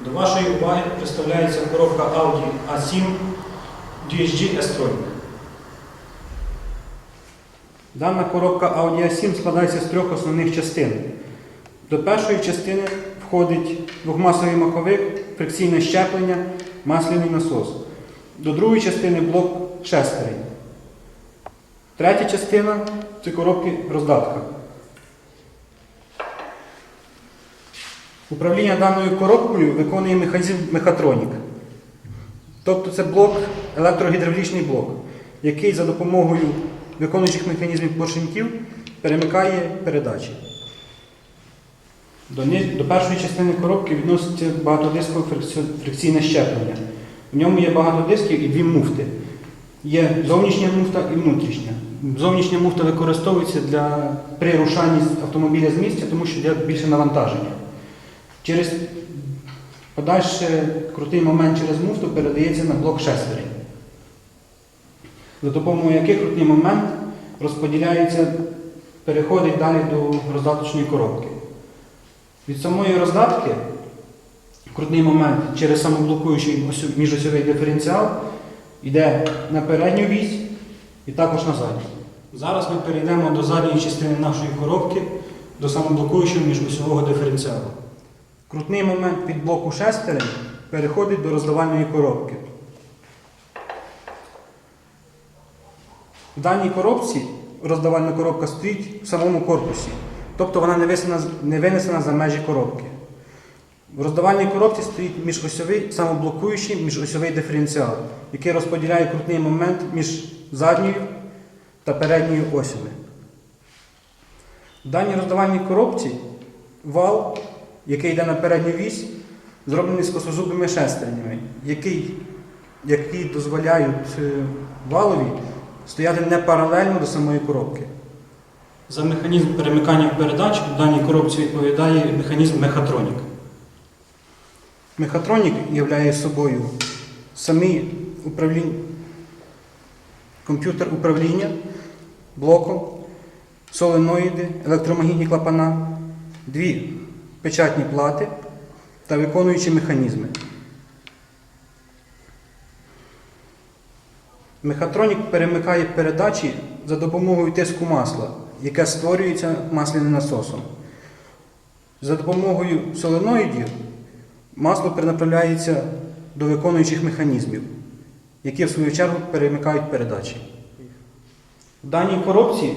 До вашої уваги представляється коробка Audi A7 DSG S-Tronic. Дана коробка Audi A7 складається з трьох основних частин. До першої частини входить двохмасовий маховик, фрикційне щеплення, масляний насос. До другої частини блок шестерень. Третя частина це коробки роздатка. Управління даною коробкою виконує механізм Мехатронік. Тобто це блок, електрогідравлічний блок, який за допомогою виконуючих механізмів поршеньків перемикає передачі. До, до першої частини коробки відноситься багатодискове фрикційне щеплення. В ньому є багато дисків і дві муфти. Є зовнішня муфта і внутрішня. Зовнішня муфта використовується для при рушанні автомобіля з місця, тому що йде більше навантаження. Через подальший крутий момент через муфту передається на блок шестерень, за допомогою яких крутий момент розподіляється, переходить далі до роздаточної коробки. Від самої роздатки крутний момент через самоблокуючий міжосьовий диференціал йде на передню вісь і також на задню. Зараз ми перейдемо до задньої частини нашої коробки, до самоблокуючого міжосьового диференціалу. Крутний момент від блоку шестерень переходить до роздавальної коробки. В даній коробці роздавальна коробка стоїть в самому корпусі, тобто вона не винесена, не винесена за межі коробки. В роздавальній коробці стоїть міжосьовий самоблокуючий міжосьовий диференціал, який розподіляє крутний момент між задньою та передньою осями. В даній роздавальній коробці вал, який йде на передню вісь, зроблений з косозубими шестернями, які, які дозволяють е, валові стояти не паралельно до самої коробки. За механізм перемикання передач в даній коробці відповідає механізм Мехатронік. Мехатронік являє собою самі управління, комп'ютер управління блоком, соленоїди, електромагнітні клапана, дві печатні плати та виконуючі механізми. Мехатронік перемикає передачі за допомогою тиску масла, яке створюється масляним насосом. За допомогою соленоїдів масло перенаправляється до виконуючих механізмів, які в свою чергу перемикають передачі. В даній коробці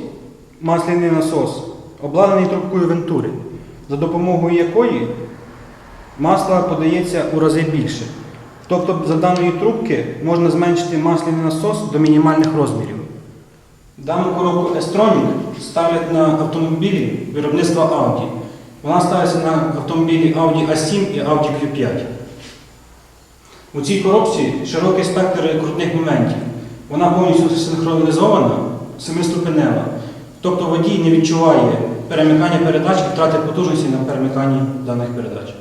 масляний насос обладнаний трубкою вентури, за допомогою якої масла подається у рази більше. Тобто за даної трубки можна зменшити масляний насос до мінімальних розмірів. Дану коробку S-Tronic ставлять на автомобілі виробництва Audi. Вона ставиться на автомобілі Audi A7 і Audi Q5. У цій коробці широкий спектр крутних моментів. Вона повністю синхронізована, семиступенева. Тобто водій не відчуває перемикання передач і втрати потужності на перемиканні даних передач.